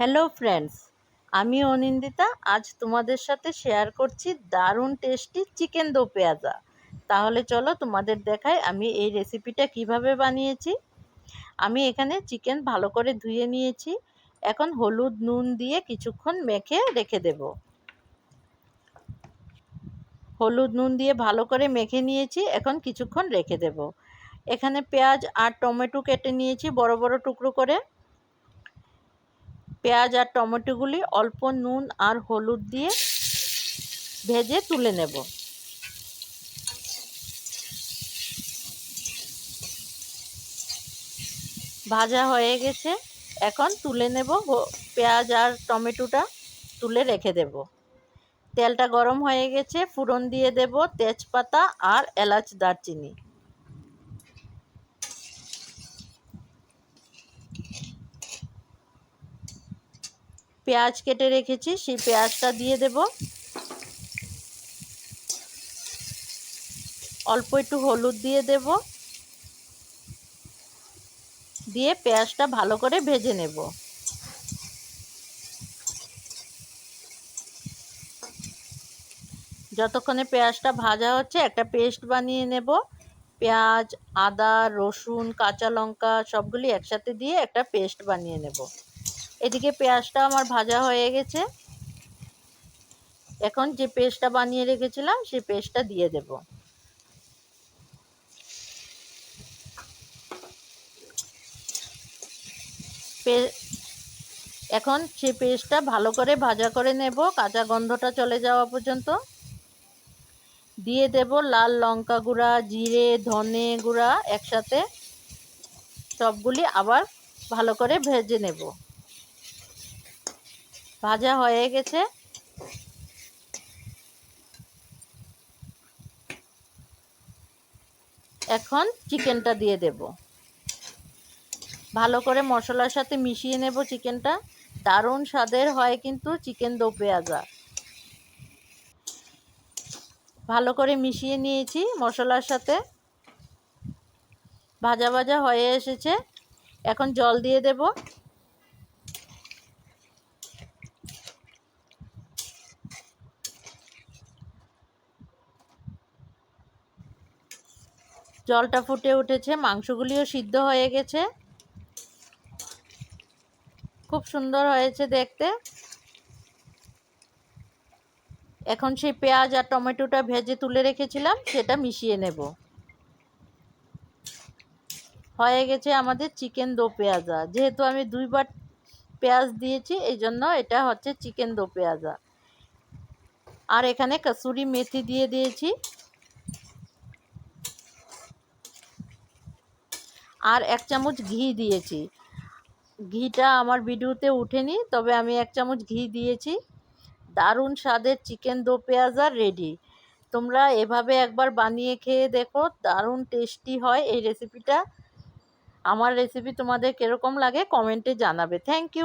Hello friends আমি অনিন্দিতা, আজ তোমাদের সাথে শেয়ার করছি দারুণ টেস্টি চিকেন দো পেঁয়াজা। তাহলে চলো তোমাদের দেখাই আমি এই রেসিপিটা কীভাবে বানিয়েছি। আমি এখানে চিকেন ভালো করে ধুয়ে নিয়েছি। এখন হলুদ, নুন দিয়ে কিছুক্ষণ মেখে রেখে দেব। হলুদ, নুন দিয়ে ভালো করে মেখে নিয়েছি, এখন কিছুক্ষণ রেখে দেব। এখানে পেঁয়াজ আর টমেটো কেটে নিয়েছি বড় বড় টুকরো করে। পেঁয়াজ আর টমেটোগুলি অল্প নুন আর হলুদ দিয়ে ভেজে তুলে নেব। ভাজা হয়ে গেছে। এখন তুলে নেব পেঁয়াজ আর টমেটোটা তুলে রেখে দেব। তেলটা গরম হয়ে গেছে ফুরন দিয়ে দেব তেজপাতা আর এলাচ দারচিনি। পেঁয়াজ কেটে রেখেছি, সেই পেঁয়াজটা দিয়ে দেব। অল্প একটু হলুদ দিয়ে দেব। দিয়ে পেঁয়াজটা ভালো করে ভেজে নেব। যতক্ষণে পেঁয়াজটা ভাজা হচ্ছে, একটা পেস্ট বানিয়ে নেব। পেঁয়াজ, আদা, রসুন, কাঁচা লঙ্কা সবগুলি একসাথে দিয়ে একটা পেস্ট বানিয়ে নেব। এদিকে পেঁয়াজটা আমার ভাজা হয়ে গেছে। এখন যে পেস্টটা বানিয়ে রেখেছিলাম, সেই পেস্টটা দিয়ে দেব। এখন সেই পেস্টটা ভালো করে ভাজা করে নেব। কাঁচা গন্ধটা চলে যাওয়া পর্যন্ত। দিয়ে দেব লাল লঙ্কা গুঁড়া, জিরে, ধনে গুঁড়া একসাথে। সবগুলি আবার ভালো করে ভেজে নেব। ভাজা হয়ে গেছে। এখন চিকেনটা দিয়ে দেব। ভালো করে মশলার সাথে মিশিয়ে নেব চিকেনটা। দারুণ স্বাদের হয় কিন্তু চিকেন দো পেঁয়াজা। ভালো করে মিশিয়ে নিয়েছি মশলার সাথে। ভাজা ভাজা হয়ে এসেছে। এখন জল দিয়ে দেব। জলটা ফুটে উঠেছে, মাংসগুলিও সিদ্ধ হয়ে গেছে। খুব সুন্দর হয়েছে দেখতে। এখন সেই পেঁয়াজ আর টমেটোটা ভেজে তুলে রেখেছিলাম, সেটা মিশিয়ে নেব। হয়ে গেছে আমাদের চিকেন দো পেঁয়াজা। যেহেতু আমি দুইবার পেঁয়াজ দিয়েছি, এই জন্য এটা হচ্ছে চিকেন দো পেঁয়াজা। আর এখানে কসুরি মেথি দিয়ে দিয়েছি। আর এক চামচ ঘি দিয়েছি। ঘিটা আমার ভিডিওতে উঠেনি, তবে আমি এক চামচ ঘি দিয়েছি। দারুণ স্বাদের চিকেন দো পেঁয়াজা রেডি। তোমরা এভাবে একবার বানিয়ে খেয়ে দেখো, দারুণ টেস্টি হয় এই রেসিপিটা আমার রেসিপি তোমাদের কীরকম লাগে কমেন্টে জানাবে। Thank you